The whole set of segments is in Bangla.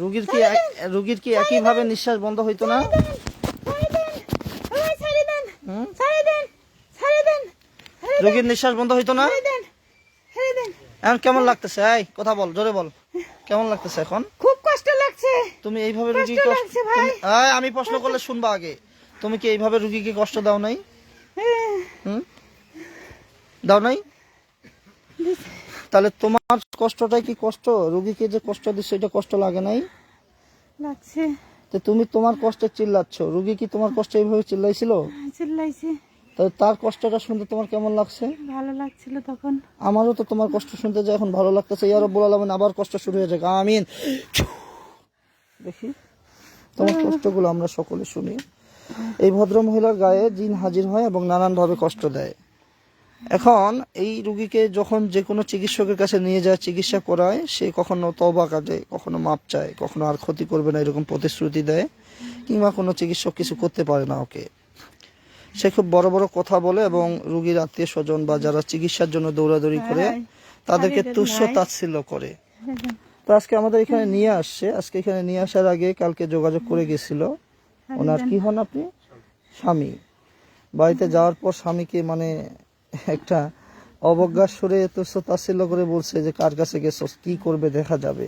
রুগীর কি রুগীর কি একই ভাবে নিঃশ্বাস বন্ধ হইতো না? রুগীর নিঃশ্বাস বন্ধ হইতো না? এখন কেমন লাগতেছে? এই কথা বল জোরে বল। কেমন লাগতেছে এখন? খুব কষ্ট লাগছে। তুমি এইভাবে রুগী কষ্ট কষ্ট ভাই। আমি প্রশ্ন করলে শুনবা আগে। তুমি কি এইভাবে রুগীকে কষ্ট দাও নাই? হুম? দাও নাই? তাহলে তোমার কষ্টটাই কি কষ্ট? রুগীকে যে কষ্ট দিচ্ছে এটা কষ্ট লাগে নাই? লাগছে। তো তুমি তোমার কষ্টে চিল্লাচ্ছ। রুগী কি তোমার কষ্টে এইভাবে চিল্লাইছিল? চিল্লাইছে। তাহলে তার কষ্টটা শুনতে তোমার কেমন লাগছে? ভালো লাগছিল তখন। আমারও তো তোমার কষ্ট শুনতে যে এখন ভালো লাগতেছে। ইয়ার বলালাম আবার কষ্ট শুরু হয়ে যাক। আমিন। দেখি। তোমার কষ্টগুলো আমরা সকলে শুনি। এই ভদ্র মহিলার গায়ে জিন হাজির হয় এবং নানানভাবে কষ্ট দেয়। এখন এই রুগীকে যখন যে কোনো চিকিৎসকের কাছে নিয়ে যায় চিকিৎসা করায় সে কখনো তবা কাটে কখনো মাপ চায় কখনো আর ক্ষতি করবে না এরকম প্রতিশ্রুতি দেয় কিংবা কোনো চিকিৎসক কিছু করতে পারে না ওকে। সে খুব বড় বড় কথা বলে এবং রুগীর আত্মীয় স্বজন বা যারা চিকিৎসার জন্য দৌড়াদৌড়ি করে তাদেরকে তুচ্ছ তাচ্ছিল্য করে। তো আজকে আমাদের এখানে নিয়ে আসছে আজকে এখানে নিয়ে আসার আগে কালকে যোগাযোগ করে গেছিল। ওনার কি হন আপনি? স্বামী। বাড়িতে যাওয়ার পর স্বামীকে মানে একটা অবজ্ঞার সুরে তুচ্ছ তাচ্ছিল্য করে বলছে যে কার কাছে গেছো কি করবে দেখা যাবে।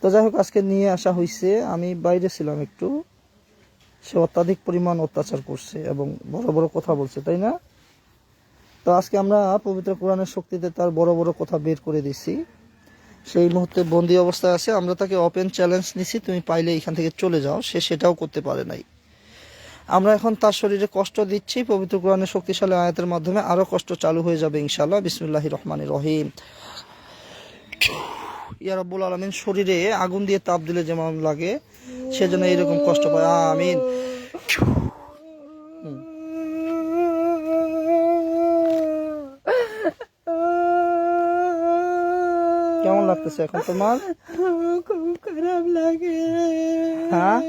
তো যাই হোক, আজকে নিয়ে আসা হয়েছে আমি বাইরে ছিলাম একটু। সে অত্যাধিক পরিমাণ অত্যাচার করছে এবং বড় বড় কথা বলছে, তাই না? তো আজকে আমরা পবিত্র কোরআনের শক্তিতে তার বড় বড় কথা বের করে দিছি সেই মুহূর্তে বন্দি অবস্থায় আছে। আমরা তাকে ওপেন চ্যালেঞ্জ নিছি, তুমি পাইলে এখান থেকে চলে যাও। সে সেটাও করতে পারে নাই। আমরা এখন তার শরীরে কষ্ট দিচ্ছি পবিত্র কোরআনের শক্তিশালী আয়াতের মাধ্যমে আরও কষ্ট চালু হয়ে যাবে ইনশাআল্লাহ। বিসমুল্লাহ রহমান রহিম। ইয়া রব্বুল আলমিন শরীরে আগুন দিয়ে তাপ দিলে যেমন লাগে সেজন্য এইরকম কষ্ট পায়। আমিন। কেমন লাগতেছে এখন তোমার? খুব খারাপ লাগে। হ্যাঁ?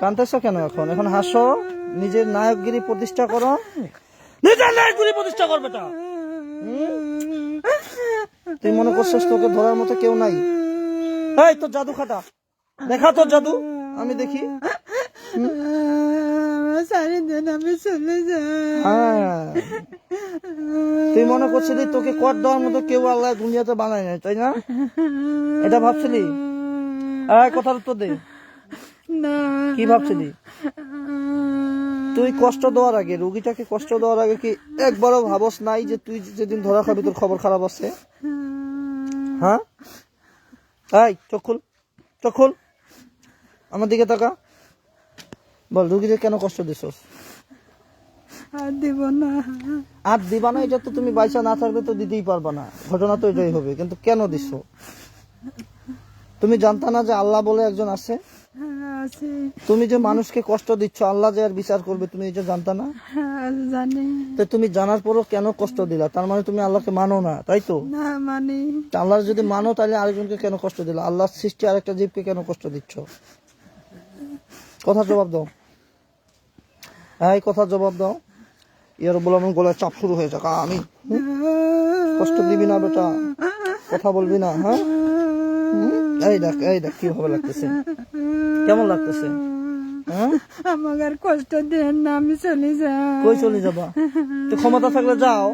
কানতেছো কেন এখন? এখন হাসো। নিজের নায়কগিরি প্রতিষ্ঠা করো। নিজের নায়কগিরি প্রতিষ্ঠা করবে তা। তুই মনে করছিস তোকে ধরার মতো কেউ নাই? এই, তোর জাদু খাতা দেখা তোর জাদু। আমি দেখি। হ্যাঁ। তুই মনে করছিলি তোকে কর দেওয়ার মতো কেউ আল্লাহ দুনিয়াতে বানায় নাই, তাই না? এটা ভাবছিলি? কথার উত্তর দে। কি ভাবছিলি? তুই কষ্ট দেওয়ার আগে রুগীটাকে কষ্ট দেওয়ার আগে কি একবারও ভাবস নাই যে তুই যেদিন ধরা খাবি তোর খবর খারাপ আছে হ্যাঁ? এই চোখ খুল আমার দিকে তাকা। বল রুগীকে কেন কষ্ট দিছস? আর দিব না। আর দিবা না এটা তো তুমি বাইসা না থাকলে তো দিতেই পারবা না। ঘটনা তো এটাই হবে কিন্তু কেন দিছ? তুমি জানতা না যে আল্লাহ বলে একজন আছে? তুমি যে মানুষকে কষ্ট দিচ্ছ আল্লাহ যে আর বিচার করবে তুমি এটা জানতা না? জানি। তো তুমি জানার পরও কেন কষ্ট দিলা? তার মানে তুমি আল্লাহকে মানো না তাই তো? না মানে। আল্লাহ যদি মানো তাহলে আরেকজনকে কেন কষ্ট দিলা? আল্লাহর সৃষ্টি আরেকটা জীবকে কেন কষ্ট দিচ্ছ? কথা জবাব দাও। এই কথা জবাব দাও। ইয়ার বলে আমার গলায় চাপ শুরু হয়ে যাক আমি কষ্ট দিবি না বেটা। কথা বলবি না হ্যাঁ? এই দেখ এই দেখ কীভাবে লাগতেছে। কেমন লাগতেছে? হ্যাঁ? আমাকে আর কষ্ট দেন না আমি চলে যাই। কই চলে যাবা? তো ক্ষমতা থাকলে যাও।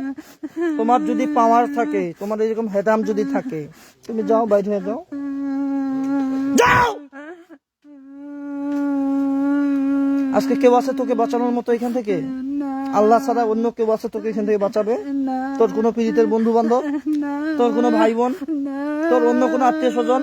তোমার যদি পাওয়ার থাকে তোমার এরকম হেদাম যদি থাকে তুমি যাও বাইরে হয়ে যাও। যাও! আজকে কেউ আছে তোকে বাঁচানোর মতো এখান থেকে? আল্লাহ ছাড়া অন্য কেউ আছে তোকে এখান থেকে বাঁচাবে? তোর কোনো পীড়িতের বন্ধু বান্ধব তোর কোনো ভাই বোন তোর অন্য কোনো আত্মীয় স্বজন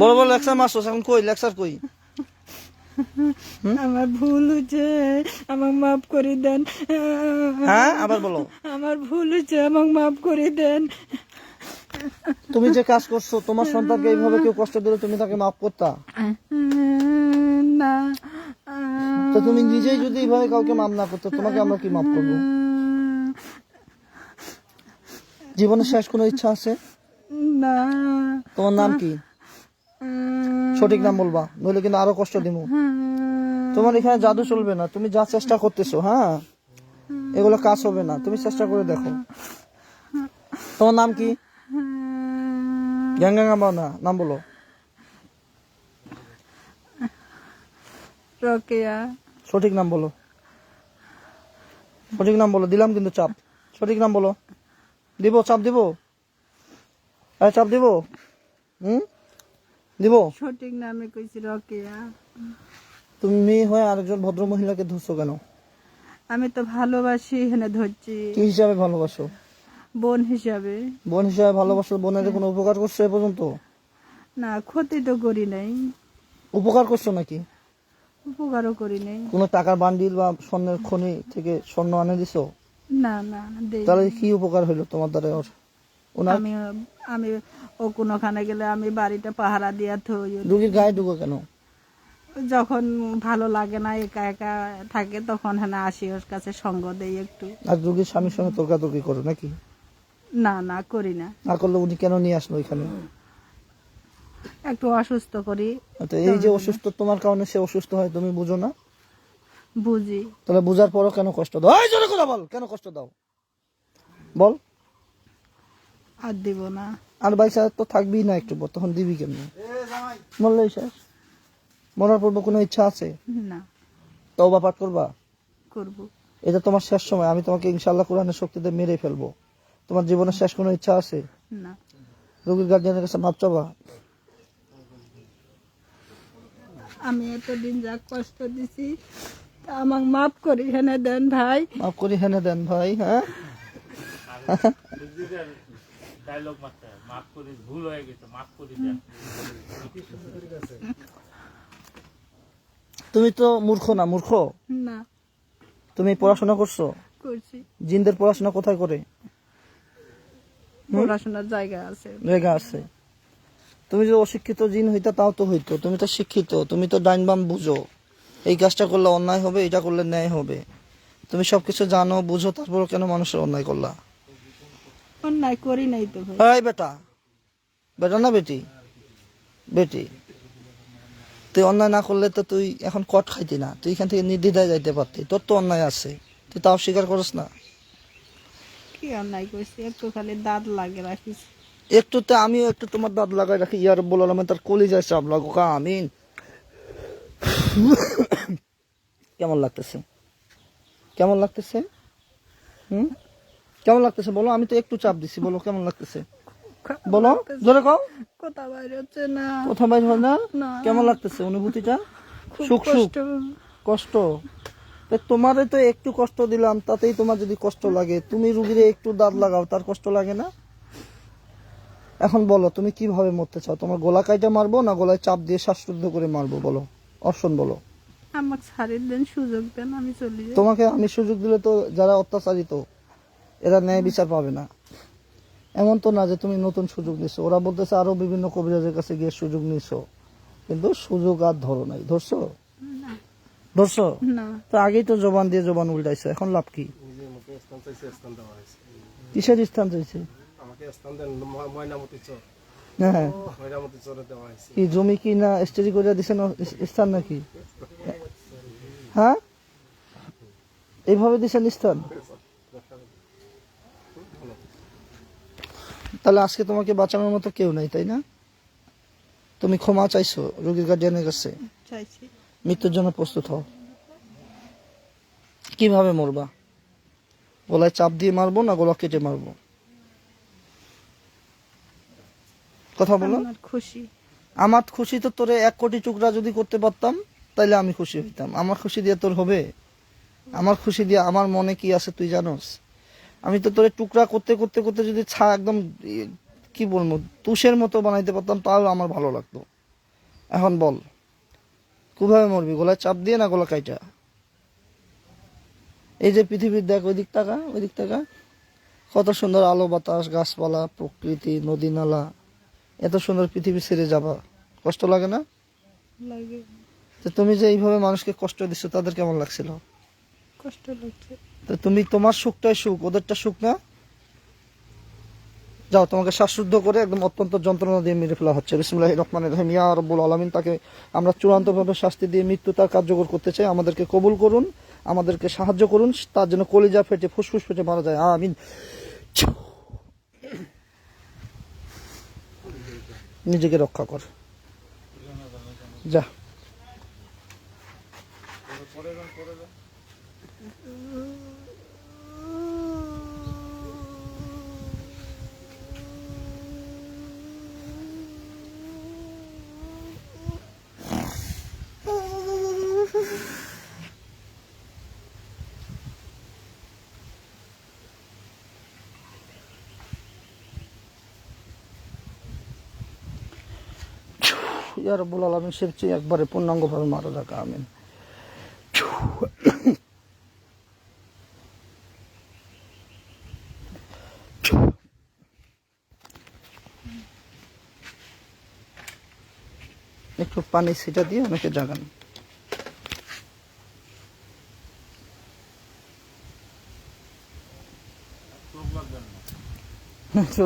বড় বড় লেকচার মারছস এখন কই? লেকচার কই? আমার ভুল হচ্ছে আমাকে মাফ করে দেন। হ্যাঁ আবার বলো। আমার ভুল হচ্ছে আমাকে মাফ করে দেন। তুমি যে কাজ করছ তোমার সন্তানকে এইভাবে কেউ কষ্ট দিলে তুমি তাকে মাফ করতা? না। তো তুমি নিজেই যদি এইভাবে কাউকে মাফ না করতো তোমাকে আমরা কি মাফ করব? জীবনের শেষ কোনো ইচ্ছা আছে? না। তোমার নাম কি? সঠিক নাম বলবা নইলে কিন্তু আরও কষ্ট দিব তোমার এখানে জাদু চলবে না তুমি যা চেষ্টা করতেছো হ্যাঁ? এগুলো কাজ হবে না তুমি চেষ্টা করে দেখো। তোমার নাম কি? গ্যাঙ্গা না নাম বলো। রকেয়া। সঠিক নাম বলো। সঠিক নাম বলো দিলাম কিন্তু চাপ। সঠিক নাম বলো। দিব চাপ দিব? আরে চাপ দিব? হুম? দিব? সঠিক নামে কইছি রকেয়া। তুমি মেয়ে হয়ে আরেকজন ভদ্র মহিলাকে ধরছো কেন? আমি তো ভালোবাসি এখানে ধরছি। কি হিসাবে ভালোবাসো? বোন হিসাবে। বোন হিসাবে ভালোবাসো বোনের কোনো উপকার করছ এ পর্যন্ত? না ক্ষতি তো করি নাই। উপকার করছ নাকি? উপকারও করি নাই। কোনো টাকার বান্ডিল বা স্বর্ণের খনি থেকে স্বর্ণ আনে দিছো? না না তাহলে কি উপকার হইল তোমার দ্বারা ওর? ওনার আমি আমি ও কোনোখানে গেলে আমি বাড়িটা পাহারা দিয়া থই রুগীর গায়ে ঢুকো কেন? যখন ভালো লাগে না একা একা থাকে তখন হ্যাঁ আসি ওর কাছে সঙ্গ দেই একটু। আর রুগীর স্বামীর সঙ্গে তর্কাতর্কি করো নাকি? না না করি না। না করলে উনি কেন নিয়ে আসলো এখানে একটু অসুস্থ করি। তো এই যে অসুস্থ তোমার কারণে সে অসুস্থ হয় তুমি বুঝো না? বুঝি। তাহলে বুঝার পরও কেন কষ্ট দাও? জোরে কথা বল কেন কষ্ট দাও? বল। আর দিব না। আর বাইসা তো থাকবেই না একটু পর, তখন দিবি কেমনি? মরলেই শেষ। মরার পূর্ব কোনো ইচ্ছা আছে? না। তওবা পাঠ করবা? করব। এটা তোমার শেষ সময় আমি তোমাকে ইনশাল্লাহ কোরআনের শক্তিতে মেরে ফেলব। তোমার জীবনের শেষ কোনো ইচ্ছা আছে? না। রোগীর গার্জিয়ানের কাছে মাপ চাবা? আমি এতদিন যা কষ্ট দিছি আমাকে মাফ করি হেনে দেন ভাই। মাফ করি হেনে দেন ভাই হ্যাঁ? ডায়লগ মারতে হয়। মাফ করে ভুল হয়ে গেছে মাফ করে দেন। তুমি তো মূর্খ না মূর্খ? না। তুমি পড়াশোনা করছ? করছি। জিনদের পড়াশোনা কোথায় করে? পড়াশোনার জায়গা আছে। জায়গা আছে। তুমি যদি অশিক্ষিত জিন হইতা তাও তো হইতো। তুমি তো শিক্ষিত তুমি তো ডাইন বাম বুঝো। এই কাজটা করলে অন্যায় হবে এটা করলে ন্যায় হবে। তুমি সবকিছু জানো বুঝো তারপর কেন মানুষের অন্যায় করলা? অন্যায় করি নাই তো ভাই। এই বেটা বেটা না বেটি? বেটি। তুই অন্যায় না করলে তো তুই এখন কট খাইতি না। তুই এখান থেকে নির্দ্বিধায় যাইতে পারতি। তোর তো অন্যায় আছে। তুই তাও স্বীকার করস না? কি অন্যায় করছি? একটু খালি দাঁত লাগে রাখিস। একটুতে আমিও একটু তোমার দাঁত লাগাই রাখি। ইয়ার বললাম তার কলি যায় চাপ লাগো কা আমিন। কেমন লাগতেছে? কেমন লাগতেছে? হুম? কেমন লাগতেছে? বলো আমি তো একটু চাপ দিছি। বলো কেমন লাগতেছে? বলো জোরে কও। কথা বাইরে হচ্ছে না। কথা বাইর হয় না। কেমন লাগতেছে অনুভূতিটা? সুখ সুখ। কষ্ট। তোমারে তো একটু কষ্ট দিলাম তাতেই তোমার যদি কষ্ট লাগে। তুমি রুগীরে একটু দাঁত লাগাও তার কষ্ট লাগে না? এখন বলো তুমি কীভাবে মরতে চাও? তোমার গলা কাইটা মারবো না গলায় চাপ দিয়ে শ্বাসরুদ্ধ করে মারবো? বলো অপশন বলো। আমাকে ছাড়িয়ে দেন সুযোগ দেন আমি চলে যাই। তোমাকে আমি সুযোগ দিলে তো যারা অত্যাচারিত এরা ন্যায় বিচার পাবে না। এমন তো না যে তুমি নতুন সুযোগ নিছো ওরা বলতেছে আরও বিভিন্ন কবিরাজের কাছে গিয়ে সুযোগ নিছো। কিন্তু সুযোগ আর ধরো নাই। ধরছো? ধরছো? তো আগেই তো জবান দিয়ে জবান উল্টাইছো। এখন লাভ কি? কিসের স্থান চাইছে? হ্যাঁ। কি জমি কি না স্টেজি করে দিছেন স্থান নাকি? হ্যাঁ? এইভাবে দিছেন স্থান? তাহলে আজকে তোমাকে বাঁচানোর মতো কেউ নাই তাই না? তুমি ক্ষমা চাইছো রোগীর গার্ডিয়ানের কাছে। মৃত্যুর জন্য প্রস্তুত হও। কীভাবে মরবা? গলায় চাপ দিয়ে মারবো না গলা কেটে মারবো? কথা বলো। আমার খুশি। আমার খুশি তো তোরে এক কোটি টুকরা যদি করতে পারতাম তাইলে আমি খুশি হইতাম। আমার খুশি দিয়ে তোর হবে? আমার খুশি দিয়ে আমার মনে কি আছে তুই জানোস? আমি তো তোরে টুকরা করতে করতে করতে যদি ছা একদম কি বলব তুষের মতো বানাইতে পারতাম তাও আমার ভালো লাগতো। এখন বল কীভাবে মরবি? গলায় চাপ দিয়ে না গলা কাইটা? এই যে পৃথিবীর দেখ ওই দিক টাকা ওই দিক টাকা কত সুন্দর আলো বাতাস গাছপালা প্রকৃতি নদী নালা। এত সুন্দর পৃথিবী ছেড়ে যাবা। কষ্ট লাগে না? তুমি যে এইভাবে মানুষকে কষ্ট দিচ্ছ তাদের কেমন লাগছিল? কষ্ট লাগছে। তো তুমি তোমার সুখটাই সুখ, ওদেরটা সুখ না? যাও, তোমাকে শ্বাসরুদ্ধ করে একদম অত্যন্ত যন্ত্রণা দিয়ে মেরে ফেলা হচ্ছে। বিসমুল্লাহ রহমান রহিম। ইয়া রব্বুল আলমিন, তাকে আমরা চূড়ান্তভাবে শাস্তি দিয়ে মৃত্যু তার কার্যকর করতে চাই। আমাদেরকে কবুল করুন, আমাদেরকে সাহায্য করুন, তার জন্য কলিজা ফেটে, ফুসফুস ফেটে মারা যায়। আমিন। নিজেকে রক্ষা কর। যা। ইয়া রব্বুল আলমিন সে চেয়ে একবারে পূর্ণাঙ্গভাবে মারা যাক, আমিন। একটু পানি ছিটা দিয়ে অনেকে জাগান।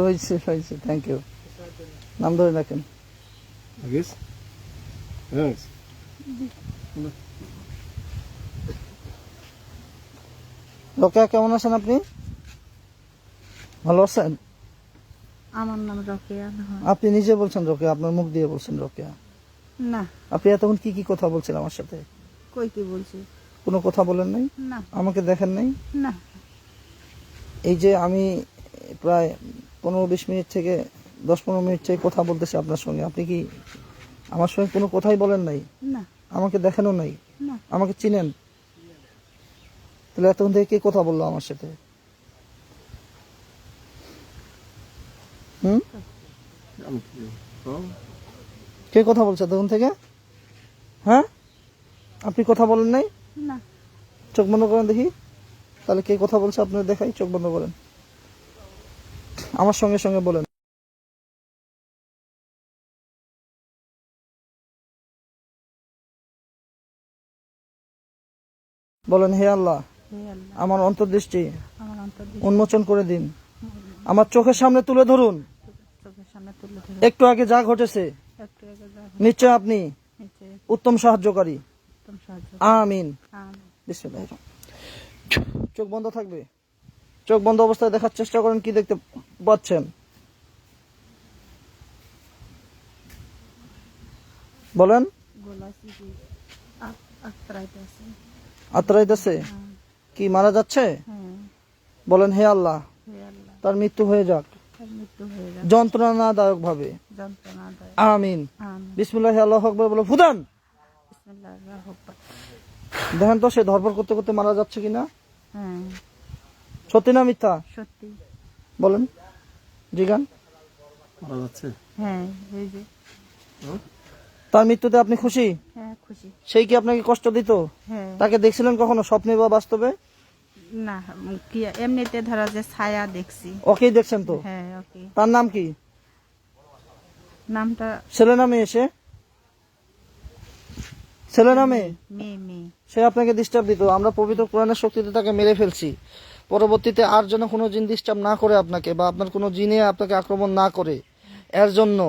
হয়েছে হয়েছে থ্যাংক ইউ নাম ধরে রাখেন? Thanks. রোকেয়া কেমন আছেন আপনি? ভালো আছেন? আমার নাম রকেয়া আপনি নিজে বলছেন রোকেয়া আপনার মুখ দিয়ে বলছেন রোকেয়া। না। আপনি এতক্ষণ কি কি কথা বলছেন আমার সাথে? কই কি বলছি? কোনো কথা বলেন নাই? না। আমাকে দেখেন নাই? না। এই যে আমি প্রায় পনেরো বিশ মিনিট থেকে দশ পনেরো মিনিট থেকে কথা বলতেছি আপনার সঙ্গে আপনি কি আমার সঙ্গে কোনো কথাই বলেন নাই। না। আমাকে দেখানো নাই। না। আমাকে চিনেন। তাহলে এতক্ষণ থেকে কে কথা বলল আমার সাথে? হুম? কে কথা বলছে তখন থেকে? হ্যাঁ? আপনি কথা বলেন নাই? না। চোখ বন্ধ করেন দেখি। তাহলে কে কথা বলছে আপনার দেখাই চোখ বন্ধ করেন। আমার সঙ্গে সঙ্গে বলেন। বলেন হে আল্লাহ আমার অন্তর্দৃষ্টি উন্মোচন করে দিন। আমার চোখের সামনে তুলে ধরুন। একটু আগে যা ঘটেছে নিশ্চয় আপনি উত্তম সাহায্যকারী। আমিন। আমিন। চোখ বন্ধ থাকবে? চোখ বন্ধ অবস্থায় দেখার চেষ্টা করেন কি দেখতে পাচ্ছেন? বলেন। আত্রাইতেছে কি মারা যাচ্ছে? বলেন হে আল্লাহ। তার মৃত্যু হয়ে যাক। তার মৃত্যু হয়ে যাক। যন্ত্রণাদায়ক। ভাবে আমিন। আমিন। বিসমুল্লাহ আল্লাহ আকবর বলে ফুদান দেখেন তো সে ধরপড় করতে করতে মারা যাচ্ছে কিনা? হ্যাঁ। সত্যি না মিথ্যা? সত্যি। বলেন। জিগান মারা যাচ্ছে? হ্যাঁ এই যে। তার মৃত্যুতে আপনি খুশি? হ্যাঁ খুশি। সেই কি আপনাকে কষ্ট দিত? হ্যাঁ। তাকে দেখছিলেন কখনো স্বপ্নে বা বাস্তবে? না কি এমনিতে ধরা যে ছায়া দেখছি। ওকেই দেখছেন তো? হ্যাঁ ওকে তার নাম কি? নামটা ছেলে নামে এসে ছেলে নামে সে আপনাকে ডিস্টার্ব দিত। আমরা পবিত্র কোরআনের শক্তিতে তাকে মেরে ফেলছি। পরবর্তীতে আর যেন কোনো জিন ডিস্টার্ব না করে আপনাকে বা আপনার কোনো জিনে আপনাকে আক্রমণ না করে। এর জন্য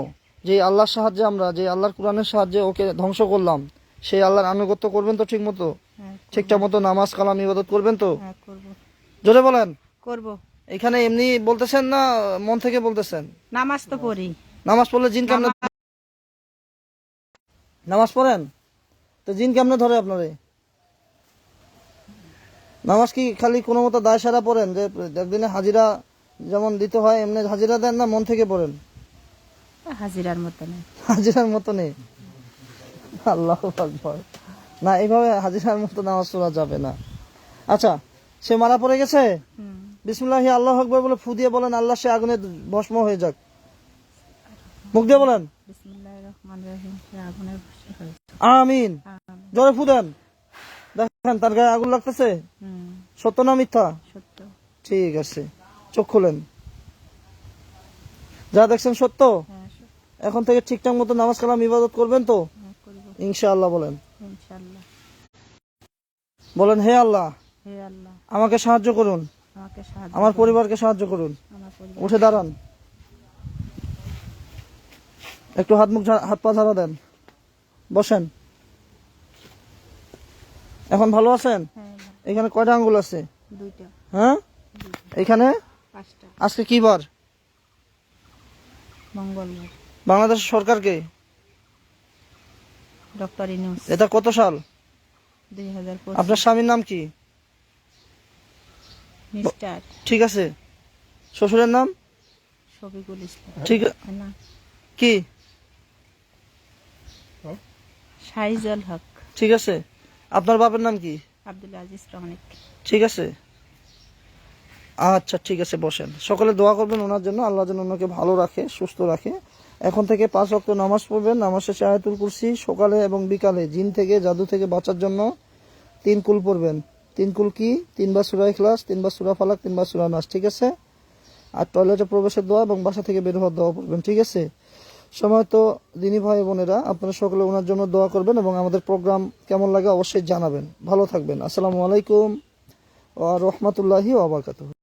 যে আল্লাহর সাহায্যে আমরা যে আল্লাহর কোরআনের সাহায্যে ওকে ধ্বংস করলাম সেই আল্লাহর আনুগত্য করবেন তো ঠিক মতো? হ্যাঁ ঠিকঠাক মতো নামাজ কালাম ইবাদত করবেন তো? হ্যাঁ জোরে বলেন। করব। এখানে এমনি বলতেছেন না মন থেকে বলতেছেন? নামাজ তো পড়ি। নামাজ পড়লে জিন কেমনে নামাজ পড়েন? তো জিন কেমনে ধরে আপনারে? নামাজ কি খালি কোনো মতো দায় সারা পড়েন? যে একদিনে হাজিরা যেমন দিতে হয় এমনি হাজিরা দেন না মন থেকে পড়েন? হাজিরার মতো নেই। হাজিরার মতো নেই? আল্লাহ আকবার। না এইভাবে হাজিরার মতো নামাজ পড়া যাবে না। আচ্ছা সে মারা পড়ে গেছে? বিসমুল্লাহ আল্লাহ আকবর বলে ফু দিয়ে বলেন আল্লাহ সে আগুনে ভস্ম হয়ে যাক। মুখ দিয়ে বলেন। আমিন। জোরে ফু দেন। দেখেন তার গায়ে আগুন লাগতেছে? সত্য না মিথ্যা? ঠিক আছে চোখ খুলেন। যা দেখছেন সত্য? হ্যাঁ। এখন থেকে ঠিকঠাক মতো নামাজ কালাম ইবাদত করবেন তো? হ্যাঁ, ইনশাআল্লাহ বলেন। বলেন হে আল্লাহ আমাকে সাহায্য করুন। আমার পরিবারকে সাহায্য করুন। উঠে দাঁড়ান। একটু হাত মুখ হাত পা ঝাড়া দেন। বসেন। এখন ভালো আছেন? হ্যাঁ এখানে কয়টা আঙ্গুল আছে? হ্যাঁ? এখানে? আজকে কি বার? মঙ্গলবার। বাংলাদেশ সরকারকে? ডক্টর ইনুস এটা কত সাল? আপনার স্বামীর নাম কি? মিস্টার। ঠিক আছে। শ্বশুরের নাম? শফিকুল ইসলাম। ঠিক না। কি? সাইজল হক। ঠিক আছে। আপনার বাপের নাম কি? আব্দুল আজিজ রহনিক ঠিক আছে। আচ্ছা ঠিক আছে বসেন। সকলে দোয়া করবেন ওনার জন্য। আল্লাহ যেন ওনাকে ভালো রাখে সুস্থ রাখে। এখন থেকে পাঁচ অক্ট নামাজ পড়বেন। নামাজ শেষে আয়াতুল কুরসি, সকালে এবং বিকালে জিন থেকে জাদু থেকে বাঁচার জন্য তিন কুল পড়বেন। তিন কুল কি? তিনবার সুরা ইখলাস, তিনবার সুরা ফালাক, তিনবার সুরা নাস, ঠিক আছে? আর টয়লেটে প্রবেশের দোয়া এবং বাসা থেকে বের হওয়ার দোয়া পড়বেন, ঠিক আছে? সময় তো দিনী ভাই বোনেরা, আপনারা সকলে ওনার জন্য দোয়া করবেন এবং আমাদের প্রোগ্রাম কেমন লাগে অবশ্যই জানাবেন। ভালো থাকবেন। আসসালামু আলাইকুম ওয়া রহমতুল্লাহি ওয়া বারাকাতুহু।